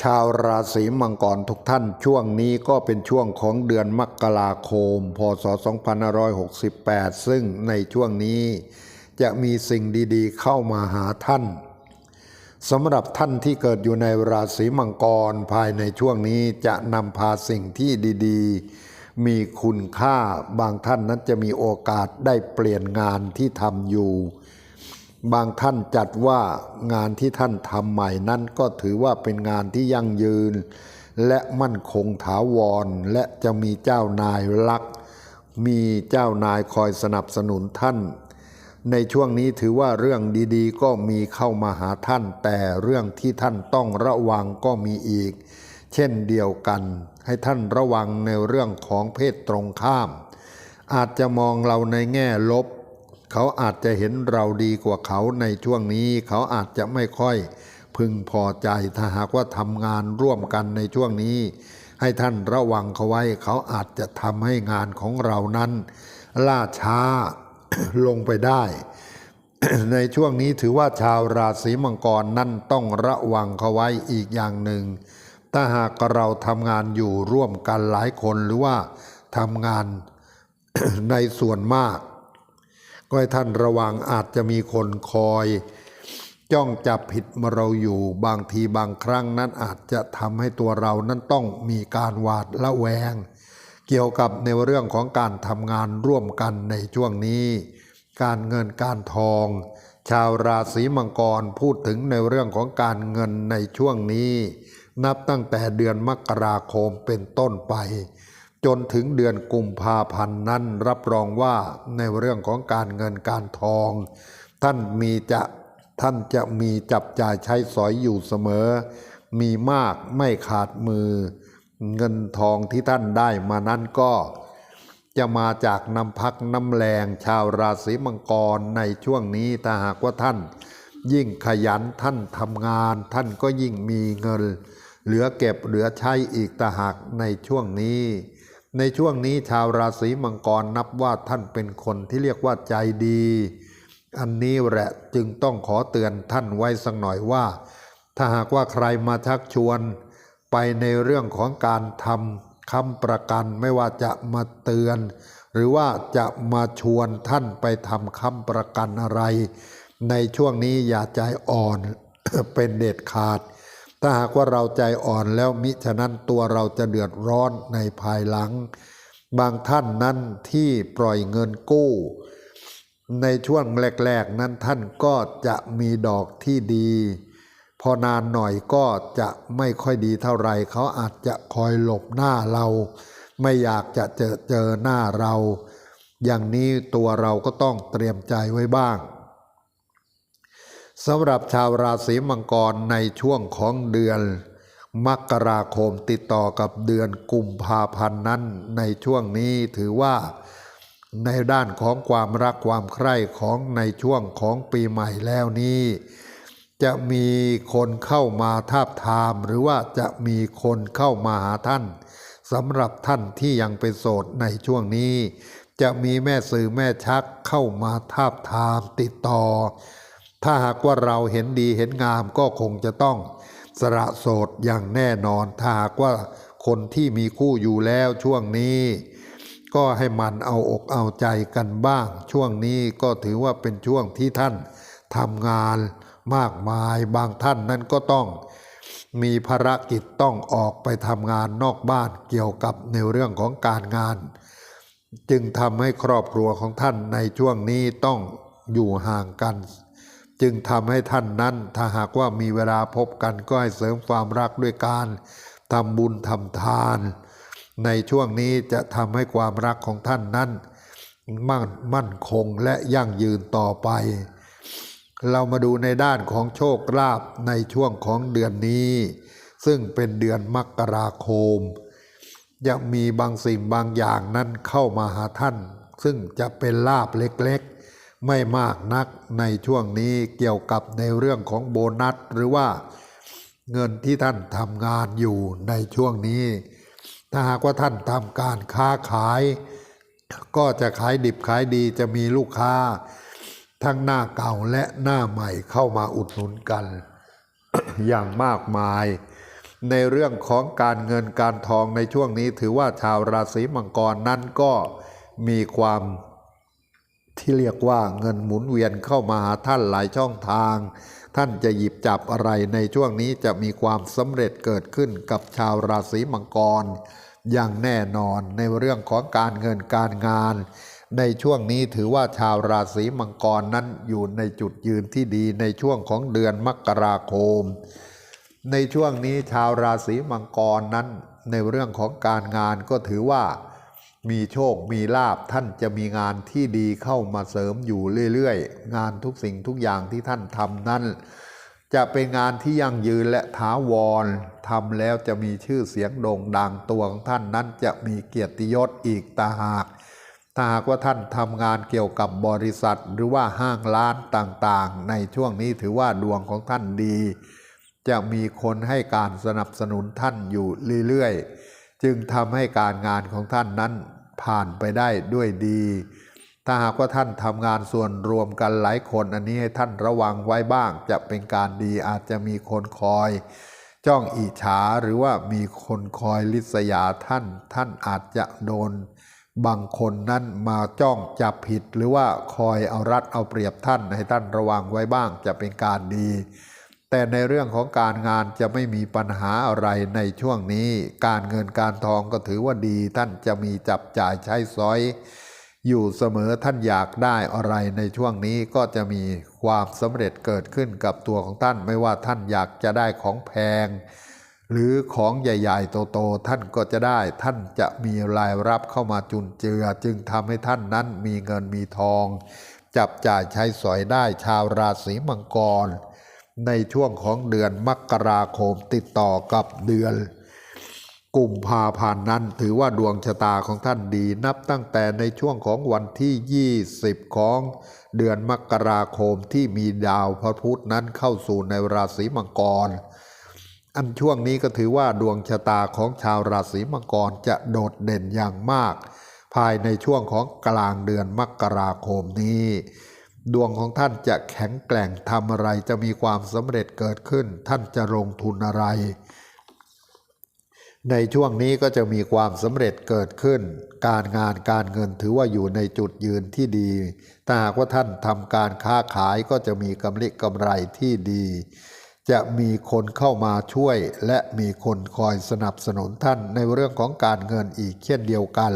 ชาวราศีมังกรทุกท่าน ช่วงนี้ก็เป็นช่วงของเดือนมกราคม พศ 2568 ซึ่งในช่วงนี้จะมีสิ่งดีๆ เข้ามาหาท่านสำหรับท่านที่เกิดอยู่ในราศีมังกรภายในช่วงนี้จะนำพาสิ่งที่ดีๆ มีคุณค่าบางท่านนั้นจะมีโอกาสได้เปลี่ยนงานที่ทำอยู่ บางท่านจัดว่างานที่ท่านทำใหม่นั้นก็ถือว่าเป็นงานที่ยั่งยืน และมั่นคงถาวร และจะมีเจ้านายรัก มีเจ้านายคอยสนับสนุนท่าน ในช่วงนี้ถือว่าเรื่องดีๆ ก็มีเข้ามาหาท่าน แต่เรื่องที่ท่านต้องระวังก็มีอีก เช่นเดียวกัน ให้ท่านระวังในเรื่องของเพศตรงข้าม อาจจะมองเราในแง่ลบ เขาอาจจะเห็นเราดีกว่าเขาในช่วงนี้ เขาอาจจะไม่ค่อยพึงพอใจถ้าหากว่าทำงานร่วมกันในช่วงนี้ ให้ท่านระวังเขาไว้ เขาอาจจะทำให้งานของเรานั้น ล่าช้าลงไปได้ ในช่วงนี้ถือว่าชาวราศีมังกรนั่นต้องระวังเขาไว้อีกอย่างหนึ่ง ถ้าหากเราทำงานอยู่ร่วมกันหลายคนหรือว่าทำงานในส่วนมาก ก็ให้ท่านระวังอาจจะมีคนคอย จ้องจับผิดมาเราอยู่บางทีบางครั้งนั้นอาจจะทำให้ตัวเรานั้นต้องมีการหวาดละแวง เกี่ยวกับในเรื่องของการทำงานร่วมกันในช่วงนี้ การเงินการทอง ชาวราศีมังกรพูดถึงในเรื่องของการเงินในช่วงนี้ นับตั้งแต่เดือนมกราคมเป็นต้นไป จนถึงเดือนกุมภาพันธ์นั้นรับรองว่าในเรื่องของการเงินการทอง ท่านมีจะท่านจะมีจับจ่ายใช้สอยอยู่เสมอ มีมากไม่ขาดมือ เงินทองที่ท่านได้มานั้นก็ จะมาจากน้ำพักน้ำแรงชาวราศีมังกรในช่วงนี้ถ้าหากว่าท่าน ยิ่งขยันท่านทำงาน ท่านก็ยิ่งมีเงิน เหลือเก็บเหลือใช้อีกตาหากในช่วงนี้ ในช่วงนี้ชาวราศีมังกรนับว่าท่านเป็นคนที่เรียกว่าใจดี อันนี้แหละจึงต้องขอเตือนท่านไว้สักหน่อยว่า ถ้าหากว่าใครมาชักชวน ไปในเรื่องของการทำคำประกันไม่ว่าจะมาเตือน หรือว่าจะมาชวนท่านไปทำคำประกันอะไร ในช่วงนี้อย่าใจอ่อนเป็นเด็ดขาด ถ้าหากว่าเราใจอ่อนแล้วมิฉะนั้นตัวเราจะเดือดร้อนในภายหลัง บางท่านนั้นที่ปล่อยเงินกู้ ในช่วงแรกๆนั้นท่านก็จะมีดอกที่ดี พอนานหน่อยก็จะไม่ค่อยดีเท่าไรเขาอาจจะคอยหลบหน้าเรา ไม่อยากจะเจอเจอหน้าเรา อย่างนี้ตัวเราก็ต้องเตรียมใจไว้บ้าง สำหรับชาวราศีมังกรในช่วงของเดือน มกราคมติดต่อกับเดือนกุมภาพันธ์นั้น ในช่วงนี้ถือว่าในด้านของความรักความใคร่ของในช่วงของปีใหม่แล้วนี้ จะมีคนเข้ามาทาบทาม หรือว่าจะมีคนเข้ามาหาท่านสำหรับท่านที่ยังเป็นโสดในช่วงนี้ จะมีแม่สื่อแม่ชักเข้ามาทาบทามติดต่อ ถ้าหากว่าเราเห็นดีเห็นงามก็คงจะต้องสละโสดอย่างแน่นอน ถ้าหากว่าคนที่มีคู่อยู่แล้วช่วงนี้ ก็ให้มันเอาอกเอาใจกันบ้าง ช่วงนี้ก็ถือว่าเป็นช่วงที่ท่านทำงานมากมายบางท่านนั้นก็ต้องมีภารกิจต้องออกไปทำงานนอกบ้านเกี่ยวกับในเรื่องของการงาน จึงทำให้ครอบครัวของท่านในช่วงนี้ต้องอยู่ห่างกัน จึงทำให้ท่านนั้น ถ้าหากว่ามีเวลาพบกันก็ให้เสริมความรักด้วยการทำบุญทำทาน ในช่วงนี้จะทำให้ความรักของท่านนั้น มั่นมั่นคงและยั่งยืนต่อไป เรามาดูในด้านของโชคลาภในช่วงของเดือนนี้ ซึ่งเป็นเดือนมกราคม จะมีบางสิ่งบางอย่างนั้นเข้ามาหาท่าน ซึ่งจะเป็นลาบเล็กๆ ไม่มากนักในช่วงนี้เกี่ยวกับในเรื่องของโบนัส หรือว่าเงินที่ท่านทำงานอยู่ในช่วงนี้ ถ้าหากว่าท่านทำการค้าขาย ก็จะขายดิบขายดีจะมีลูกค้า ทั้งหน้าเก่าและหน้าใหม่เข้ามาอุดหนุนกัน อย่างมากมาย ในเรื่องของการเงินการทองในช่วงนี้ ถือว่าชาวราศีมังกรนั้นก็มีความ ที่เรียกว่าเงินหมุนเวียนเข้ามาหาท่านหลายช่องทาง ท่านจะหยิบจับอะไรในช่วงนี้จะมีความสำเร็จเกิดขึ้นกับชาวราศีมังกร อย่างแน่นอนในเรื่องของการเงินการงาน ในช่วงนี้ถือว่าชาวราศีมังกรนั้นอยู่ในจุดยืนที่ดีในช่วงของเดือนมกราคม ในช่วงนี้ชาวราศีมังกรนั้น ในเรื่องของการงานก็ถือว่า มีโชค มีลาบท่านจะมีงานที่ดีเข้ามาเสริมอยู่เรื่อยๆ งานทุกสิ่งทุกอย่างที่ท่านทำนั้น จะเป็นงานที่ยั่งยืนและถาวรทำแล้วจะมีชื่อเสียงโด่งดังตัวของท่านนั้นจะมีเกียรติยศอีกตาหากถ้าหากว่าท่านทำงานเกี่ยวกับบริษัทหรือว่าห้างร้านต่างๆ ในช่วงนี้ถือว่าดวงของท่านดี จะมีคนให้การสนับสนุนท่านอยู่เรื่อยๆ จึงทำให้การงานของท่านนั้นผ่านไปได้ด้วยดี ถ้าหากว่าท่านทำงานส่วนรวมกันหลายคนอันนี้ให้ท่านระวังไว้บ้าง จะเป็นการดีอาจจะมีคนคอย จ้องอิจฉาหรือว่ามีคนคอยลิษยาท่าน ท่านอาจจะโดน บางคนนั้นมาจ้องจับผิด หรือว่าคอยเอารัดเอาเปรียบท่านให้ท่านระวังไว้บ้างจะเป็นการดี แต่ในเรื่องของการงานจะไม่มีปัญหาอะไรในช่วงนี้ การเงินการทองก็ถือว่าดี ท่านจะมีจับจ่ายใช้สอย อยู่เสมอท่านอยากได้อะไรในช่วงนี้ก็จะมีความสำเร็จเกิดขึ้นกับตัวของท่าน ไม่ว่าท่านอยากจะได้ของแพง หรือของใหญ่ๆโตๆท่านก็จะได้ ท่านจะมีรายรับเข้ามาจุนเจือ จึงทำให้ท่านนั้นมีเงินมีทอง จับจ่ายใช้สอยได้ชาวราศีมังกร ในช่วงของเดือนมกราคมติดต่อกับเดือนกุมภาพันธ์นั้นถือว่าดวงชะตาของท่านดีนับตั้งแต่ในช่วงของวันที่ 20 ของเดือนมกราคมที่มีดาวพระพุธนั้นเข้าสู่ในราศีมังกร อันช่วงนี้ก็ถือว่าดวงชะตาของชาวราศีมังกรจะโดดเด่นอย่างมาก ภายในช่วงของกลางเดือนมกราคมนี้ ดวงของท่านจะแข็งแกร่งทำอะไรจะมีความสำเร็จเกิดขึ้น ท่านจะลงทุนอะไร ในช่วงนี้ก็จะมีความสำเร็จเกิดขึ้น การงานการเงินถือว่าอยู่ในจุดยืนที่ดีถ้าหากว่าท่านทำการค้าขายก็จะมีกำไรกำไรที่ดี จะมีคนเข้ามาช่วย และมีคนคอยสนับสนุนท่านในเรื่องของการเงินอีกเช่นเดียวกัน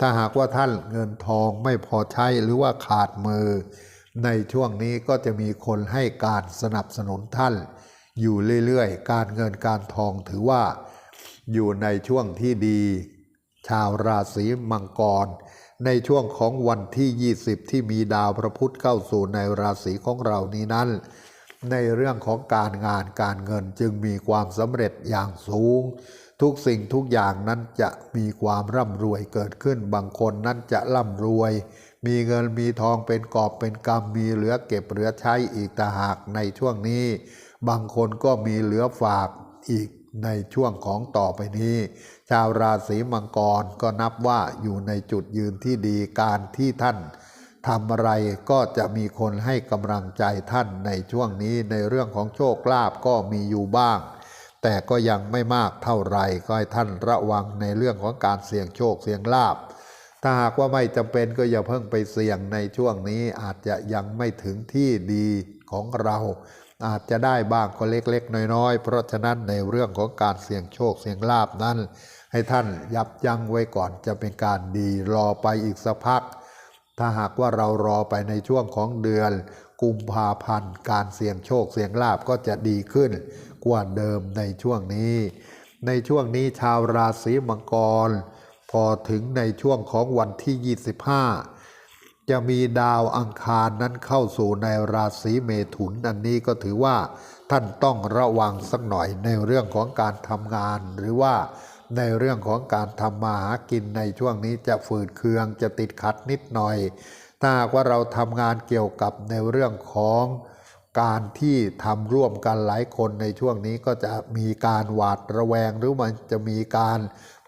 ถ้าหากว่าท่านเงินทองไม่พอใช้หรือว่าขาดมือ ในช่วงนี้ก็จะมีคนให้การสนับสนุนท่าน อยู่เรื่อยๆ การเงินการทองถือว่า อยู่ในช่วงที่ดี ชาวราศีมังกร ในช่วงของวันที่ 20 ที่มีดาวพระพุธเข้าสู่ในราศีของเรานี้นั้น ในเรื่องของการงานการเงินจึงมีความสำเร็จอย่างสูง ทุกสิ่งทุกอย่างนั้นจะมีความร่ำรวยเกิดขึ้นบางคนนั้นจะร่ำรวย มีเงินมีทองเป็นกอบเป็นกำมีเหลือเก็บเหลือใช้อีกต่หากในช่วงนี้ บางคนก็มีเหลือฝากอีกในช่วงของต่อไปนี้ ชาวราศีมังกรก็นับว่าอยู่ในจุดยืนที่ดีการที่ท่าน ทำอะไรก็จะมีคนให้กำลังใจท่านในช่วงนี้ในเรื่องของโชคลาภก็มีอยู่บ้าง แต่ก็ยังไม่มากเท่าไหร่ก็ให้ท่านระวังในเรื่องของการเสี่ยงโชคเสี่ยงลาภถ้าหากว่าไม่จำเป็นก็อย่าเพิ่งไปเสี่ยงในช่วงนี้อาจจะยังไม่ถึงที่ดีของเรา อาจจะได้บ้างก็เล็กๆ น้อยๆ เพราะฉะนั้นในเรื่องของการเสี่ยงโชคเสี่ยงลาบนั้น ให้ท่านยับยั้งไว้ก่อนจะเป็นการดีรอไปอีกสักพัก ถ้าหากว่าเรารอไปในช่วงของเดือน กุมภาพันธ์ การเสี่ยงโชคเสี่ยงลาบก็จะดีขึ้นกว่าเดิมในช่วงนี้ ในช่วงนี้ชาวราศีมังกร พอถึงในช่วงของวันที่ 25 จะมีดาวอังคารนั้นเข้าสู่ในราศีเมถุนอันนี้ก็ถือว่าท่านต้องระวังสักหน่อยในเรื่องของการทำงานหรือว่า ในเรื่องของการทำมาหากินในช่วงนี้จะฝืดเคืองจะติดขัดนิดหน่อย ถ้าว่าเราทำงานเกี่ยวกับในเรื่องของการที่ทำร่วมกันหลายคนในช่วงนี้ก็จะมีการหวาดระแวง หรือมันจะมีการ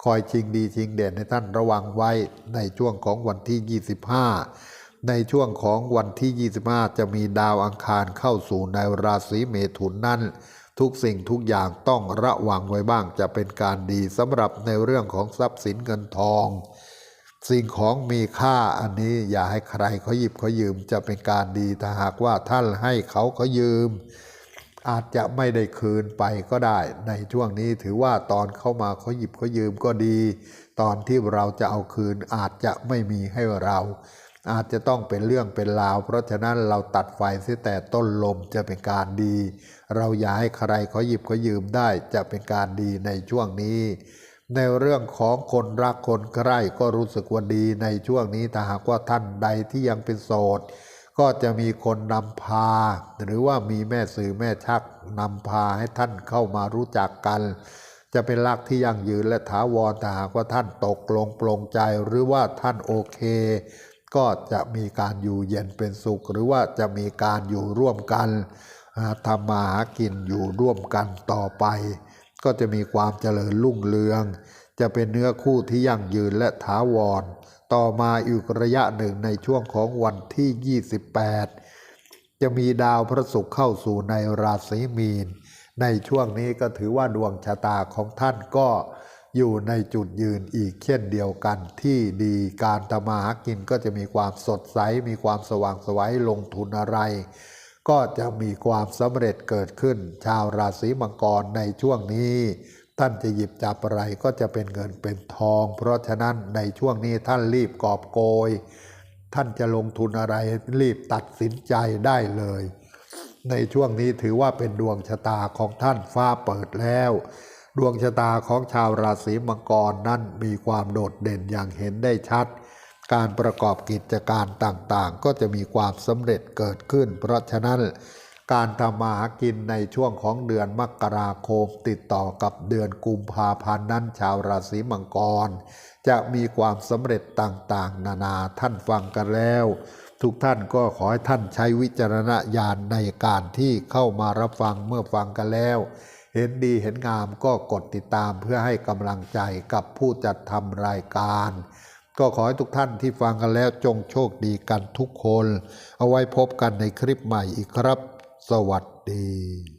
คอยชิงดีชิงเด่นให้ท่านระวังไว้ในช่วงของวันที่ 25 ในช่วงของวันที่ 25 จะมีดาวอังคารเข้าสู่ในราศีเมถุนนั่น ทุกทุกสิ่งทุกอย่างต้องระวังไว้บ้างจะเป็นการดีสำหรับในเรื่องของทรัพย์สินเงินทอง สิ่งของมีค่าอันนี้อย่าให้ใครเขาหยิบเขายืมจะเป็นการดีถ้าหากว่าท่านให้เขาเขายืม อาจจะไม่ได้คืนไปก็ได้ ในช่วงนี้ถือว่าตอนเข้ามาเขาหยิบเขายืมก็ดี ตอนที่เราจะเอาคืนอาจจะไม่มีให้เราอาจจะต้องเป็นเรื่องเป็นราว เพราะฉะนั้นเราตัดไฟเสียแต่ต้นลมจะเป็นการดี เราอย่าให้ใครเขาหยิบเขายืมได้จะเป็นการดีในช่วงนี้ ในเรื่องของคนรักคนใกล้ก็รู้สึกว่าดีในช่วงนี้ถ้าหากว่าท่านใดที่ยังเป็นโสดก็จะมีคนนำพา หรือว่ามีแม่สื่อแม่ชักนำพาให้ท่านเข้ามารู้จักกัน จะเป็นรักที่ยั่งยืนและถาวรถ้าหากว่าท่านตกลงปลงใจหรือว่าท่านโอเค ก็จะมีการอยู่เย็นเป็นสุข หรือว่าจะมีการอยู่ร่วมกัน ทำมาหากินอยู่ร่วมกันต่อไป ก็จะมีความเจริญรุ่งเรือง จะเป็นเนื้อคู่ที่ยั่งยืนและถาวร ต่อมาอีกระยะหนึ่งในช่วงของวันที่ 28 จะมีดาวพระศุกร์เข้าสู่ในราศีมีน ในช่วงนี้ก็ถือว่าดวงชะตาของท่านก็อยู่ในจุดยืนอีกเช่นเดียวกันที่ดีการทำมาหากินก็จะมีความสดใส มีความสว่างไสวัยลงทุนอะไร ก็จะมีความสำเร็จเกิดขึ้น ชาวราศีมังกรในช่วงนี้ ท่านจะหยิบจับอะไรก็จะเป็นเงินเป็นทอง เพราะฉะนั้นในช่วงนี้ท่านรีบกอบโกย ท่านจะลงทุนอะไรรีบตัดสินใจได้เลย ในช่วงนี้ถือว่าเป็นดวงชะตาของท่านฟ้าเปิดแล้ว ดวงชะตาของชาวราศีมังกรนั้นมีความโดดเด่นอย่างเห็นได้ชัด การประกอบกิจการต่างๆ ก็จะมีความสำเร็จเกิดขึ้น เพราะฉะนั้นการทำมาหากินในช่วงของเดือนมกราคมติดต่อกับเดือนกุมภาพันธ์นั้นชาวราศีมังกร จะมีความสำเร็จต่างๆ นานาท่านฟังกันแล้ว ทุกท่านก็ขอให้ท่านใช้วิจารณญาณในการที่เข้ามารับฟังเมื่อฟังกันแล้ว เห็นดีเห็นงามก็กดติดตามเพื่อให้กำลังใจกับผู้จัดทำรายการ ก็ขอให้ทุกท่านที่ฟังกันแล้วจงโชคดีกันทุกคน เอาไว้พบกันในคลิปใหม่อีกครับ สวัสดี